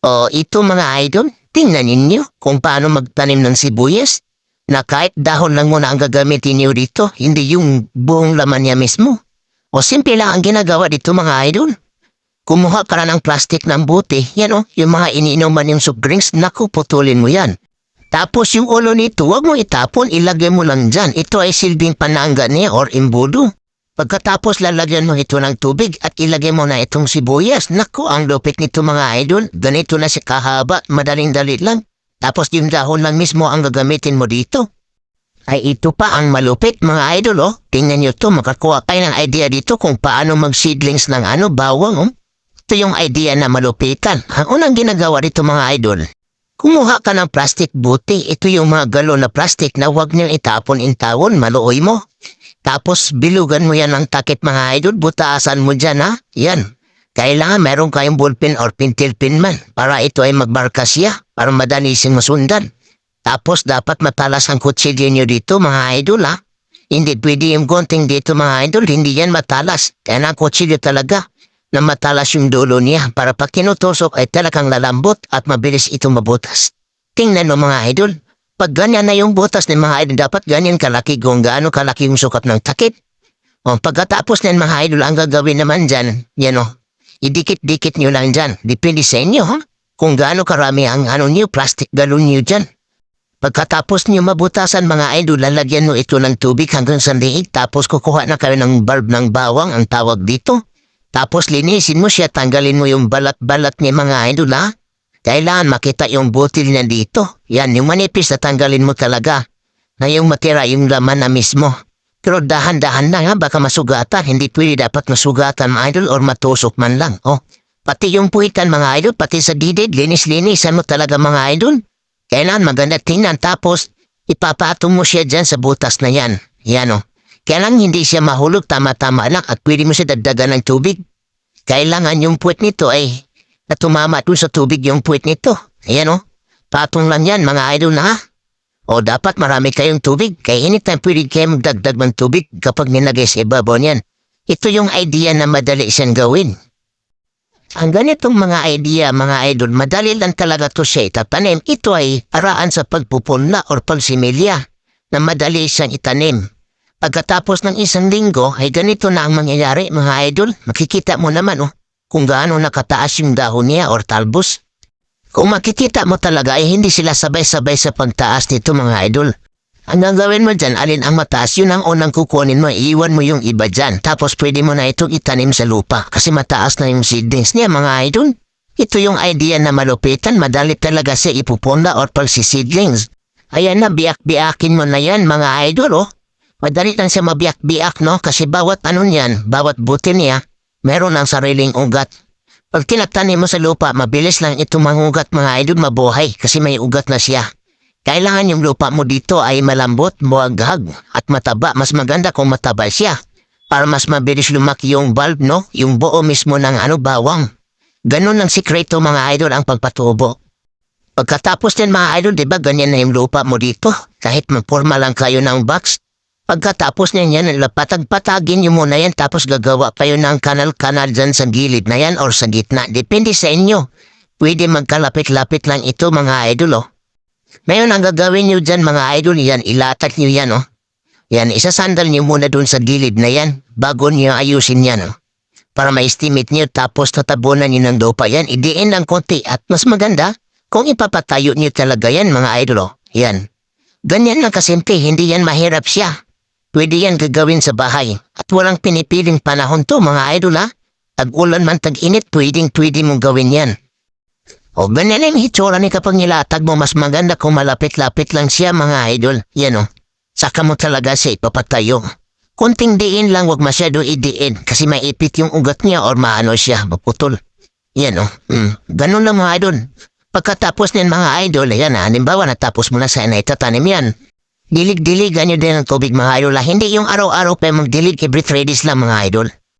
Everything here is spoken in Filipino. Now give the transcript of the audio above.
O ito mga idol, tingnan ninyo kung paano magtanim ng sibuyas na kahit dahon lang muna ang gagamitin niyo dito, hindi yung buong laman niya mismo. O simple lang ang ginagawa dito mga idol. Kumuha ka na ng plastic ng buti, yan o, yung mga iniinuman yung soft drinks, naku, putulin mo yan. Tapos yung ulo nito, huwag mo itapon, ilagay mo lang dyan. Ito ay silbing panangga niya or imbudo. Pagkatapos lalagyan mo ito ng tubig at ilagay mo na itong sibuyas. Naku, ang lupit nito mga idol. Ganito na si kahaba, madaling dali lang. Tapos yung dahon lang mismo ang gagamitin mo dito. Ay ito pa ang malupit mga idol oh. Tingnan nyo to, makakuha kayo ng idea dito kung paano mag-seedlings ng ano, bawang oh. Ito yung idea na malupitan. Ang unang ginagawa dito mga idol, Kumuha ka ng plastic buti. Ito yung mga galon na plastic na huwag niyang itapon in tawon, maluoy mo. Tapos bilugan mo yan ng takip mga idol, butaasan mo dyan ha. Yan. Kailangan meron kayong ballpen or pintil pin man para ito ay magbarka siya, para madali siyang masundan. Tapos dapat matalas ang kutsilyo niyo dito mga idol ha. Hindi pwede yung gunting dito mga idol, hindi yan matalas. Kaya ang kutsilyo talaga na matalas yung dulo niya para pag kinutusok ay talagang lalambot at mabilis ito mabutas. Tingnan mo mga idol, pag ganyan na yung butas ng mga idol, dapat ganyan kalaki kung gaano kalaki yung sukat ng takip. O pagkatapos ng mga idol, ang gagawin naman dyan, yan o, idikit-dikit nyo lang dyan. Depende sa inyo, ha? Kung gaano karami ang ano nyo, plastic galon nyo dyan. Pagkatapos nyo mabutasan mga idol, lalagyan nyo ito ng tubig hanggang sa liig, tapos kukuha na kayo ng bulb ng bawang, ang tawag dito. Tapos linisin mo siya, tanggalin mo yung balat-balat ni mga idol ha. Kailangan makita yung butil na dito. Yan, yung manipis na tanggalin mo talaga. Na yung matira yung laman na mismo. Pero dahan-dahan na nga, baka masugatan. Hindi pwede dapat masugatan mga idol or matusok man lang. Oh, pati yung puwitan mga idol, pati sa didid, linis-linisan mo talaga mga idol. Kailangan maganda tingnan tapos ipapatong mo siya dyan sa butas na yan. Yan oh. Kailangan hindi siya mahulog tama-tama lang at pwede mo siya dagdagan ng tubig. Kailangan yung puwet nito ay na tumama dun sa tubig yung puwet nito. Ayan o. Patong lang yan mga idol na ha. O dapat marami kayong tubig. Kaya anytime pwede kayo magdagdag ng tubig kapag nilagay sa ibabaw niyan. Ito yung idea na madali siyang gawin. Ang ganitong mga idea, mga idol, madali lang talaga to siya itapanim. Ito ay paraan sa pagpupunla or pagsimilya na madali siyang itanim. Pagkatapos ng isang linggo ay ganito na ang mangyayari mga idol. Makikita mo naman oh, kung gaano nakataas yung dahon niya or talbos. Kung makikita mo talaga ay hindi sila sabay-sabay sa pagtaas nito mga idol. Ang gagawin mo dyan, alin ang mataas, yun ang unang kukunin mo, iiwan mo yung iba dyan. Tapos pwede mo na itong itanim sa lupa kasi mataas na yung seedlings niya mga idol. Ito yung idea na malupitan, madali talaga siya ipupunla or pagsiseedlings. Ayan na, biak-biakin mo na yan mga idol oh. Madali lang siya mabiyak-biyak, no? Kasi bawat ano niyan, bawat buti niya, meron ang sariling ugat. Pag tinatanim mo sa lupa, mabilis lang ito mangugat mga idol mabuhay kasi may ugat na siya. Kailangan yung lupa mo dito ay malambot, buwaghag at mataba. Mas maganda kung mataba siya para mas mabilis lumaki yung bulb, no? Yung buo mismo ng ano bawang. Ganon ang sikreto mga idol ang pagpatubo. Pagkatapos din mga idol, di ba ganyan na yung lupa mo dito? Kahit magporma lang kayo ng box, Pagkatapos niyan yan, patag-patagin nyo muna yan tapos gagawa kayo ng kanal-kanal dyan sa gilid na yan or sa gitna. Depende sa inyo. Pwede magkalapit-lapit lang ito mga idol oh. Ngayon ang gagawin nyo dyan mga idol yan, ilatat nyo yan oh. Yan, isasandal nyo muna dun sa gilid na yan bago nyo ayusin yan oh. Para ma-estimate nyo tapos tatabunan nyo ng lupa yan, idiin lang konti at mas maganda kung ipapatayo nyo talaga yan mga idol oh. Yan. Ganyan lang kasimple, hindi yan mahirap siya. Pwede yan gagawin sa bahay. At walang pinipiling panahon to mga idol ha. Tag-ulan man tag-init, pwedeng pwede mong gawin yan. O ganyan yung hitsura ni kapag nilatag mo, mas maganda kung malapit-lapit lang siya mga idol. Yan o. Saka mo talaga siya ipapatayo. Kunting diin lang, wag masyado idiin kasi maipit yung ugat niya or maano siya, maputol. Yan o. Mm. Ganun lang mga idol. Pagkatapos niyan mga idol, yan ha, halimbawa natapos mo na sa na itatanim yan. Dilig-diligan nyo din ang tubig mga idol. ah. Hindi yung araw-araw pa magdilig every 3 days lang mga idol.